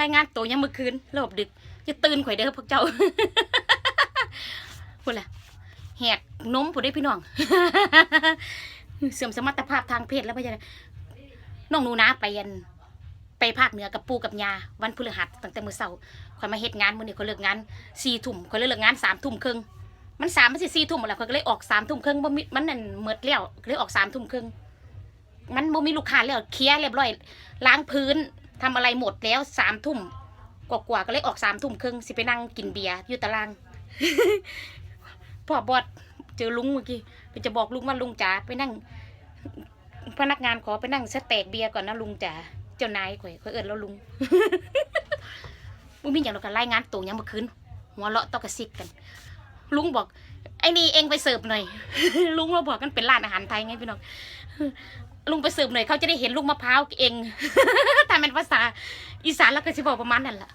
รายงานตัวยังเมื่อคืนรอบดึกจะตื่นข่อยเด้อพวกเจ้าพูดละแหกนมผู้ได้พี่น้อง เสื่อมสมรรถภาพทางเพศแล้วพ่อจะน้องหนูนะไปยันไปภาคเหนือกับปูกับยาวันพฤหัสตั้งแต่มื้อเช้าข่อยมาเฮ็ดงานมื้อนี้ข่อยเลิกงานสี่ทุ่มข่อยเลิกงานสามทุ่มครึ่งมันสามมันสิสี่ทุ่มหมดแล้วข่อยก็เลยออกสามทุ่มครึ่งบ่มีมันนั่นเมิดแล้วเลยออกสามทุ่มครึ่งมันบ่มีลูกค้าแล้วเคลียร์เรียบร้อยล้างพื้น ทำอะไรหมดแล้วสามทุ่มกว่าๆก็เลยออกสามทุ่มครึ่งสิไปนั่งกินเบียร์อยู่ตารางพ่อบอดเจอลุงเมื่อกี้ไปจะบอกลุงว่าลุงจ๋าไปนั่ง พนักงานขอไปนั่งสเต็กเบียร์ก่อนนะลุงจ๋าเจ้านายข่อยข่อยเอิญแล้วลุงมึงมีอย่างเรากันรายงานตัวยังเมื่อคืนหัวเราะตอกระซิกกัน ลุงบอก อ้นี่เองไปเสิร์ฟหน่อย ลุงเราบอกกันเป็นร้านอาหารไทยไงพี่น้องลุงไปเสิร์ฟหน่อยเขาจะได้เห็นลูกมะพร้าวเองแต่เป็นภาษาอีสานแล้วก็จะบอกประมาณนั่นแหละ